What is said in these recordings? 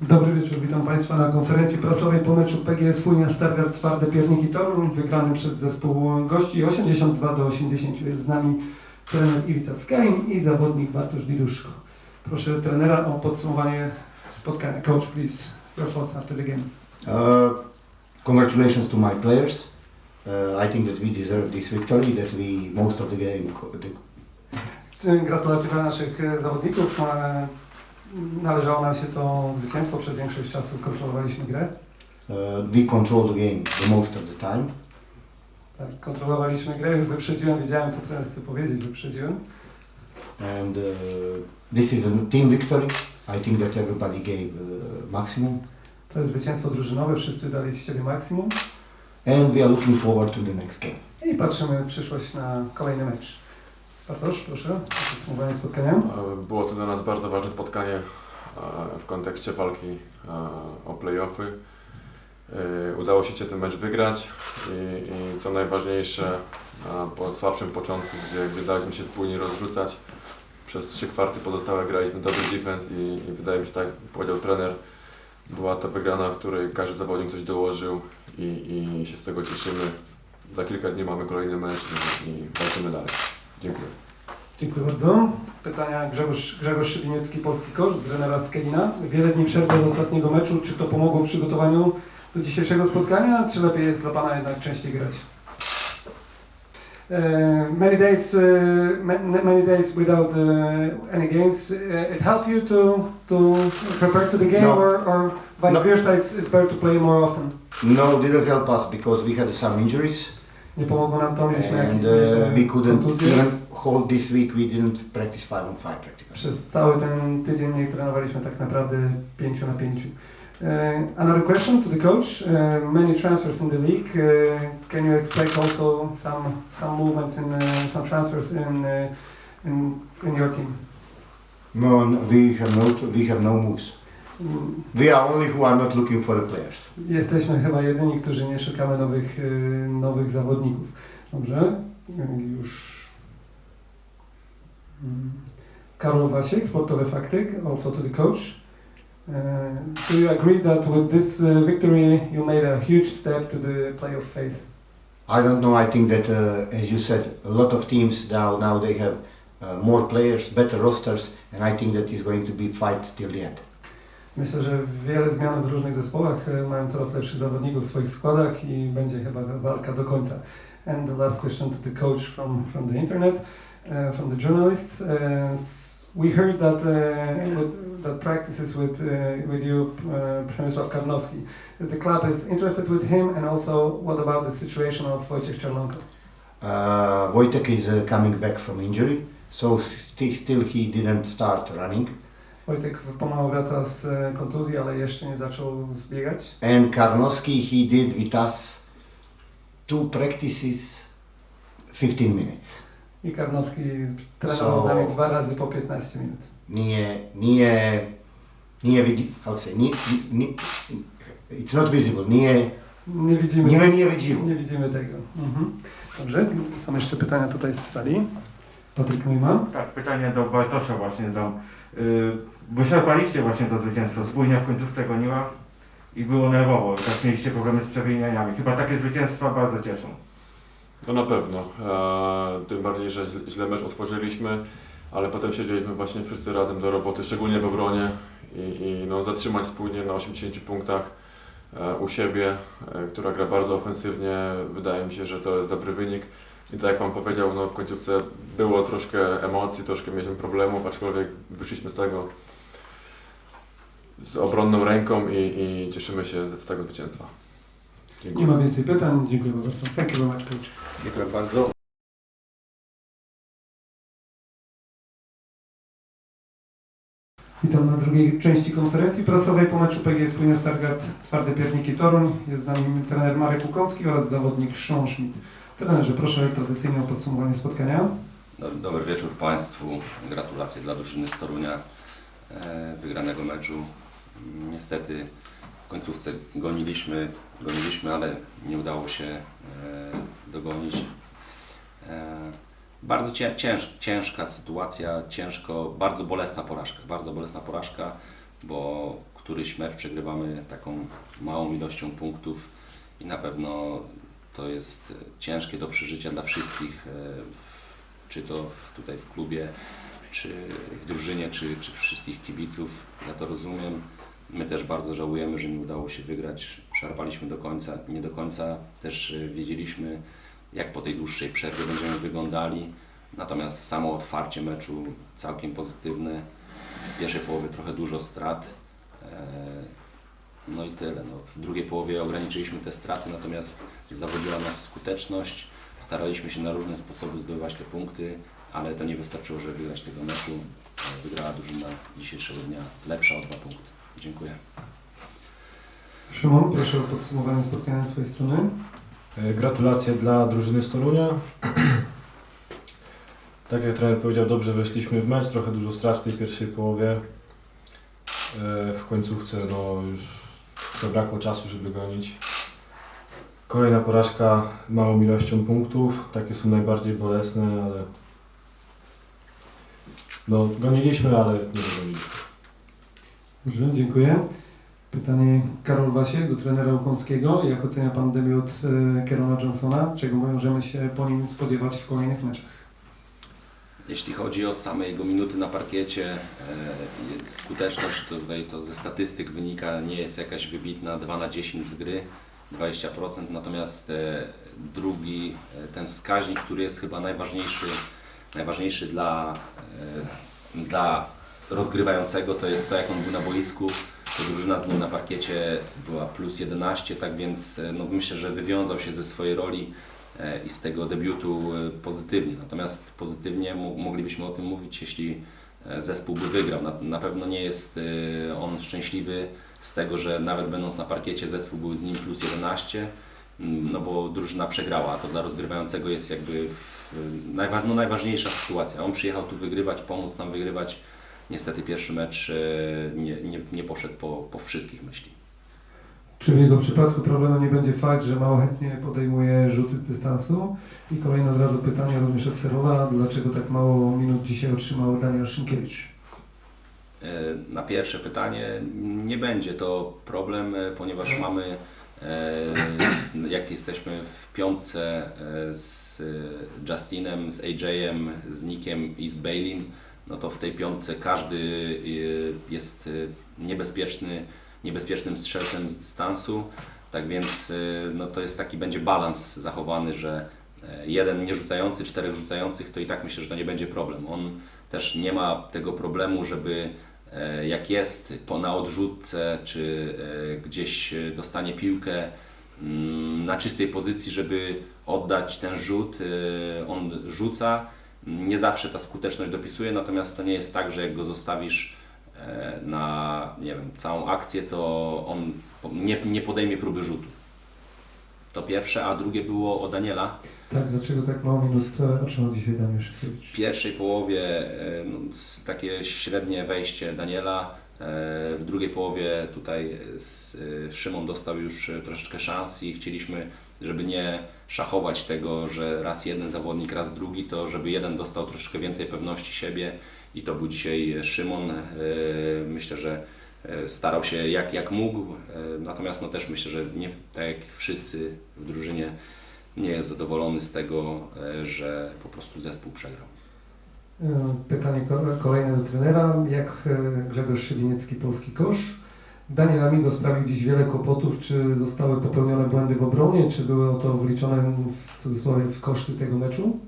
Dobry wieczór, witam Państwa na konferencji prasowej po meczu PGS Chujnia Stargard Twarde Pierniki Toruń, wygranym przez zespół gości 82 do 80. Jest z nami trener Iwica Skalin i zawodnik Bartosz Diduszko. Proszę trenera o podsumowanie spotkania. Coach, please, your thoughts after the game. Uh, congratulations to my players. Uh, I think that we deserve this victory. That we most of the game. The, Gratulacje dla naszych e, zawodników. Należało nam się to zwycięstwo, przez większość czasu kontrolowaliśmy grę. uh, we control the game the most of the time. Tak, kontrolowaliśmy grę, już wyprzedziłem, wiedziałem co trener chce powiedzieć, wyprzedziłem. And uh, this is a team victory. I think that everybody gave uh, maximum. To jest zwycięstwo drużynowe, wszyscy dali z siebie maksimum. And we are looking forward to the next game. I patrzymy w przyszłość na kolejny mecz. Bartosz, proszę, podsumowanie spotkania. E, Było to dla nas bardzo ważne spotkanie e, w kontekście walki e, o playoffy. Udało się ten mecz wygrać i, i co najważniejsze po słabszym początku, gdzie, gdzie daliśmy się spójnie rozrzucać, przez trzy kwarty pozostałe graliśmy dobry defense i, i wydaje mi się, tak powiedział trener, była to wygrana, w której każdy zawodnik coś dołożył i, i się z tego cieszymy. Za kilka dni mamy kolejny mecz i, i walczymy dalej. Dziękuję. Dziękuję bardzo. Pytania Grzegorz, Grzegorz Szybiniecki, Polski Kosz, trenera Skelina. Wiele dni przerwy od ostatniego meczu. Czy to pomogło w przygotowaniu do dzisiejszego spotkania, czy lepiej jest dla Pana jednak częściej grać? Uh, many days, uh, ma- many days without uh, any games. Uh, it helped you to to prepare to the game, No. or, or vice No. versa? It's, it's better to play more often. No, didn't help us because we had some injuries Nie pomogło nam to, mieliśmy and uh, we couldn't kontuzje. even hold this week. We didn't practice five on five practically. Przez cały ten tydzień nie trenowaliśmy tak naprawdę 5 na 5. Uh, another question to the coach. Uh, many transfers in the league. Uh, can you expect also some some movements in uh, some transfers in, in in your team? No, we have no we have no moves. We are only who are not looking for the players. Jesteśmy chyba jedyni, którzy nie szukamy nowych, nowych zawodników. Dobrze, już. Mm. Karol Wasiek, sportowy faktyk, also to the coach. Uh, do you agree that with this uh, victory you made a huge step to the playoff phase? I don't know. I think that, uh, as you said, a lot of teams now now they have uh, more players, better rosters, and I think that is going to be fight till the end. Myślę, że wiele zmian w różnych zespołach y, mają coraz lepszych zawodników w swoich składach i będzie chyba walka do końca. And the last question to the coach from, from the internet, uh, from the journalists. Uh, we heard that uh, with, that practices with uh, with you, uh, Przemysław Karnowski. Is the club is interested with him, and also what about the situation of Wojciech Czernonko? Uh, Wojtek is uh, coming back from injury, so st- still he didn't start running. Wojtek pomału wraca z e, kontuzji, ale jeszcze nie zaczął zbiegać. And Karnowski, he did with us two practices, 15 minutes. I Karnowski trenował z So- nami dwa razy po 15 minut. Nie, nie, nie widzi, how to say, nie, nie, it's not visible, nie, Nie widzimy, nie, nie widzimy. nie widzimy tego. Mhm. Dobrze, są jeszcze pytania tutaj z sali. Patryk Neumann. Tak, pytanie do Bartosza właśnie dam. Yy, wyczerpaliście właśnie to zwycięstwo, spójnia w końcówce goniła i było nerwowo, tak mieliście problemy z przewinieniami. Chyba takie zwycięstwa bardzo cieszą. To na pewno. E, tym bardziej, że źle- źle mecz otworzyliśmy, ale potem siedzieliśmy właśnie wszyscy razem do roboty, szczególnie w obronie i, i no, zatrzymać spójnie na 80 punktach e, u siebie, e, która gra bardzo ofensywnie. Wydaje mi się, że to jest dobry wynik. I tak jak Pan powiedział, no, w końcówce było troszkę emocji, troszkę mieliśmy problemów, aczkolwiek wyszliśmy z tego z obronną ręką i, i cieszymy się z tego zwycięstwa. Nie Dziękuję. ma więcej pytań. Dziękuję bardzo. Thank you very much, coach. Dziękuję bardzo. Witam na drugiej części konferencji prasowej po meczu PGS Płynie Stargard Twarde Pierniki Toruń. Jest z nami trener Marek Łukowski oraz zawodnik Sean Schmidt. Trenerze, proszę tradycyjnie o podsumowanie spotkania. Do- Dobry wieczór Państwu. Gratulacje dla drużyny z Torunia e, wygranego meczu. Niestety w końcówce goniliśmy, goniliśmy, ale nie udało się e, dogonić. E, Bardzo cię, cięż, ciężka sytuacja, ciężko, bardzo bolesna porażka. Bardzo bolesna porażka, bo któryś mecz przegrywamy taką małą ilością punktów i na pewno to jest e, ciężkie do przeżycia dla wszystkich, e, czy to tutaj w klubie, czy w drużynie, czy, czy wszystkich kibiców. Ja to rozumiem. My też bardzo żałujemy, że nie udało się wygrać. Szarpaliśmy do końca, nie do końca też e, wiedzieliśmy, jak po tej dłuższej przerwie będziemy wyglądali. Natomiast samo otwarcie meczu całkiem pozytywne. W pierwszej połowie trochę dużo strat. No i tyle. No, w drugiej połowie ograniczyliśmy te straty, natomiast zawodziła nas skuteczność. Staraliśmy się na różne sposoby zdobywać te punkty, ale to nie wystarczyło, żeby wygrać tego meczu. Wygrała drużyna dzisiejszego dnia lepsza o dwa punkty. Dziękuję. Szymon, proszę o podsumowanie spotkania z Twojej strony. E, Gratulacje dla drużyny z Torunia. Tak jak trener powiedział, dobrze weszliśmy w mecz, trochę dużo strat w tej pierwszej połowie. E, W końcówce no już zabrakło czasu, żeby gonić. Kolejna porażka małą ilością punktów, takie są najbardziej bolesne, ale no goniliśmy, ale nie dogoniliśmy. Dobrze, dziękuję. Pytanie Karol Wasiek do trenera Łukomskiego. Jak ocenia Pan debiut e, Kerona Johnsona? Czego możemy się po nim spodziewać w kolejnych meczach? Jeśli chodzi o same jego minuty na parkiecie, e, skuteczność to tutaj to ze statystyk wynika, nie jest jakaś wybitna, 2 na 10 z gry, 20%, natomiast e, drugi, e, ten wskaźnik, który jest chyba najważniejszy, najważniejszy dla, dla rozgrywającego, to jest to jak on był na boisku, to drużyna z nim na parkiecie była plus 11, tak więc no, myślę, że wywiązał się ze swojej roli i z tego debiutu e, pozytywnie. Natomiast pozytywnie mo- moglibyśmy o tym mówić, jeśli e, zespół by wygrał. Na, na pewno nie jest e, on szczęśliwy z tego, że nawet będąc na parkiecie zespół był z nim plus 11, mm, no bo drużyna przegrała, a to dla rozgrywającego jest jakby najwa, no najważniejsza sytuacja. On przyjechał tu wygrywać, pomóc nam wygrywać. Niestety pierwszy mecz e, nie, nie, nie poszedł po, po wszystkich myśli. Czy w jego przypadku problemem nie będzie fakt, że mało chętnie podejmuje rzuty z dystansu? I kolejne od razu pytanie również od Karola. Dlaczego tak mało minut dzisiaj otrzymał Daniel Szynkiewicz? E, Na pierwsze pytanie nie będzie to problem, e, ponieważ mamy, e, jak jesteśmy w piątce z Justinem, z AJ-em, z Nickiem i z Baileym, no to w tej piątce każdy jest niebezpieczny, niebezpiecznym strzelcem z dystansu. Tak więc e, no to jest taki będzie balans zachowany, że e, jeden nie rzucający, czterech rzucających, to i tak myślę, że to nie będzie problem. On też nie ma tego problemu, żeby e, jak jest po, na odrzutce, czy e, gdzieś dostanie piłkę mm, na czystej pozycji, żeby oddać ten rzut, on rzuca. Nie zawsze ta skuteczność dopisuje, natomiast to nie jest tak, że jak go zostawisz na nie wiem, całą akcję, to on nie, nie podejmie próby rzutu. To pierwsze, a drugie było o Daniela. Tak, dlaczego tak mało minut e, otrzymał dzisiaj Daniel W Szynkiewicz? pierwszej połowie e, no, takie średnie wejście Daniela. e, W drugiej połowie tutaj e, Szymon dostał już e, troszeczkę szans i chcieliśmy, żeby nie szachować tego, że raz jeden zawodnik, raz drugi, to żeby jeden dostał troszeczkę więcej pewności siebie i to był dzisiaj Szymon. E, Myślę, że e, starał się jak, jak mógł, e, natomiast no też myślę, że nie, tak jak wszyscy w drużynie nie jest zadowolony z tego, e, że po prostu zespół przegrał. E, Pytanie ko- kolejne do trenera. Jak e, Grzegorz Szyliniecki, polski kosz? Daniel Amigo sprawił dziś wiele kłopotów. Czy zostały popełnione błędy w obronie? Czy były to wliczone w cudzysłowie w koszty tego meczu?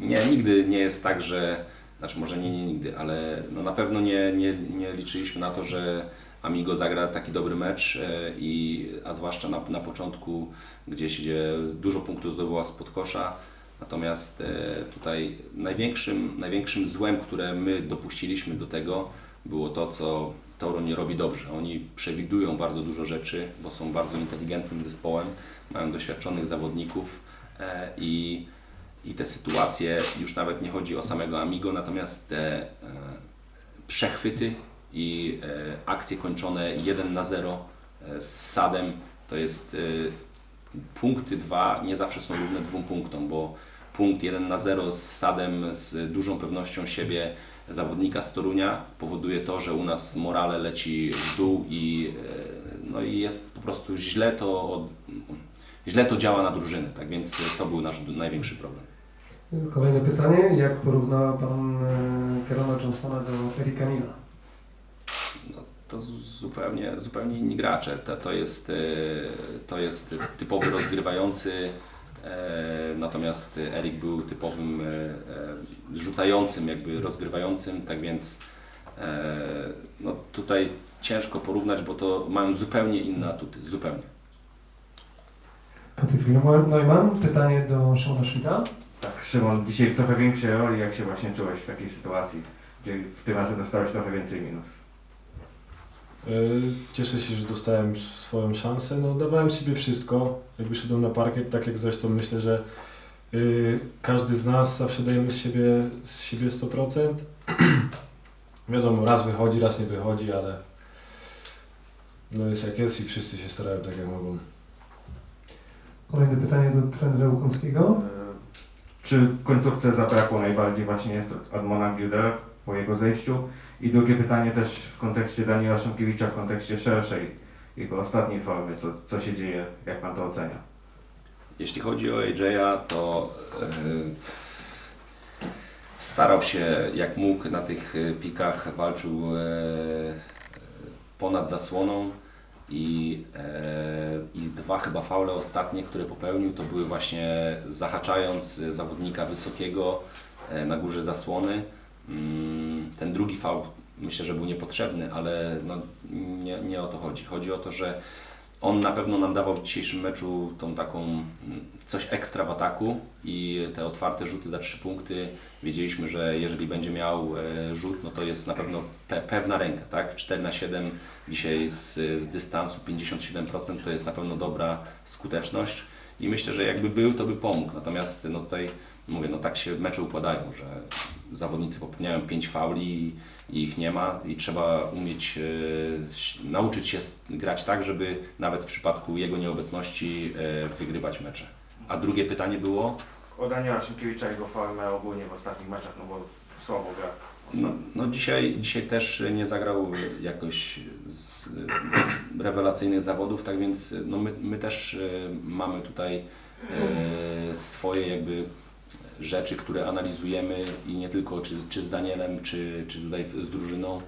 Nie, nigdy nie jest tak, że, znaczy może nie, nie nigdy, ale no na pewno nie, nie, nie liczyliśmy na to, że Amigo zagra taki dobry mecz, e, i, a zwłaszcza na, na początku gdzieś, gdzie dużo punktów zdobyła spod kosza. Natomiast e, tutaj największym, największym złem, które my dopuściliśmy do tego, było to, co Toro nie robi dobrze. Oni przewidują bardzo dużo rzeczy, bo są bardzo inteligentnym zespołem, mają doświadczonych zawodników e, i i te sytuacje, już nawet nie chodzi o samego Amigo, natomiast te e, przechwyty i e, akcje kończone 1 na 0 e, z wsadem, to jest punkty dwa nie zawsze są równe dwóm punktom, bo punkt 1 na 0 z wsadem, z dużą pewnością siebie zawodnika z Torunia powoduje to, że u nas morale leci w dół i, no i jest po prostu źle to, źle to działa na drużynę, tak więc to był nasz największy problem. Kolejne pytanie. Jak porówna Pan e, Kerona Johnsona do Erika Nila? No, to zupełnie, zupełnie inni gracze. To, to, jest, e, to jest typowy rozgrywający, e, natomiast Erik był typowym rzucającym, jakby rozgrywającym, tak więc no, tutaj ciężko porównać, bo to mają zupełnie inne atuty, zupełnie. Patryk Neumann. Pytanie do Szymona Schmidta. Tak, Szymon, dzisiaj w trochę większej roli, jak się właśnie czułeś w takiej sytuacji, gdzie w tym razem dostałeś trochę więcej minut? Yy, Cieszę się, że dostałem swoją szansę. No, dawałem z siebie wszystko. Jakby szedłem na parkiet, tak jak zresztą myślę, że yy, każdy z nas zawsze dajemy z siebie, z siebie 100%. Wiadomo, raz wychodzi, raz nie wychodzi, ale no jest jak jest i wszyscy się starają tak jak mogą. Kolejne pytanie do trenera Łukomskiego. Czy w końcówce zabrakło najbardziej właśnie Admona Gildera po jego zejściu? I drugie pytanie też w kontekście Daniela Szymkiewicza, w kontekście szerszej jego ostatniej formy, to co się dzieje, jak Pan to ocenia? Jeśli chodzi o AJ'a, to e, starał się jak mógł na tych e, pikach, walczył e, ponad zasłoną i, e, i dwa chyba faule ostatnie, które popełnił, to były właśnie zahaczając zawodnika wysokiego e, na górze zasłony. Mm, Ten drugi faul myślę, że był niepotrzebny, ale no, nie, nie o to chodzi. Chodzi o to, że on na pewno nam dawał w dzisiejszym meczu tą taką mm, coś ekstra w ataku i te otwarte rzuty za trzy punkty. Wiedzieliśmy, że jeżeli będzie miał e, rzut, no to jest na pewno pe pewna ręka, tak? 4 na 7 dzisiaj z, z dystansu 57% to jest na pewno dobra skuteczność i myślę, że jakby był, to by pomógł. Natomiast no tutaj mówię, no tak się mecze układają, że zawodnicy popełniają 5 fauli i ich nie ma i trzeba umieć e, nauczyć się grać tak, żeby nawet w przypadku jego nieobecności e, wygrywać mecze. A drugie pytanie było? O Daniela Szymkiewicza i jego formę ogólnie w ostatnich meczach, no bo słabo gra. No, no dzisiaj, dzisiaj też nie zagrał jakoś z e, rewelacyjnych zawodów, tak więc no my, my też e, mamy tutaj e, swoje jakby rzeczy, które analizujemy i nie tylko czy, czy z Danielem, czy, czy tutaj z drużyną,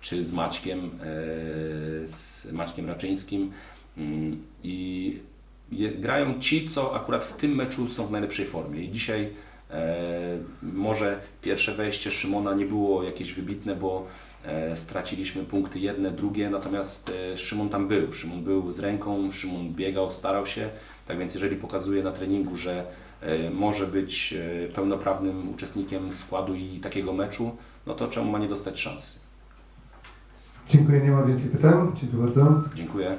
czy z Maćkiem, e, z Maćkiem Raczyńskim Mm, i grają ci, co akurat w tym meczu są w najlepszej formie i dzisiaj E, może pierwsze wejście Szymona nie było jakieś wybitne, bo e, straciliśmy punkty jedne, drugie, natomiast Szymon tam był. Szymon był z ręką, Szymon biegał, starał się. Tak więc jeżeli pokazuje na treningu, że może być e, pełnoprawnym uczestnikiem składu i takiego meczu, no to czemu ma nie dostać szansy? Dziękuję, nie ma więcej pytań. Dziękuję bardzo. Dziękuję.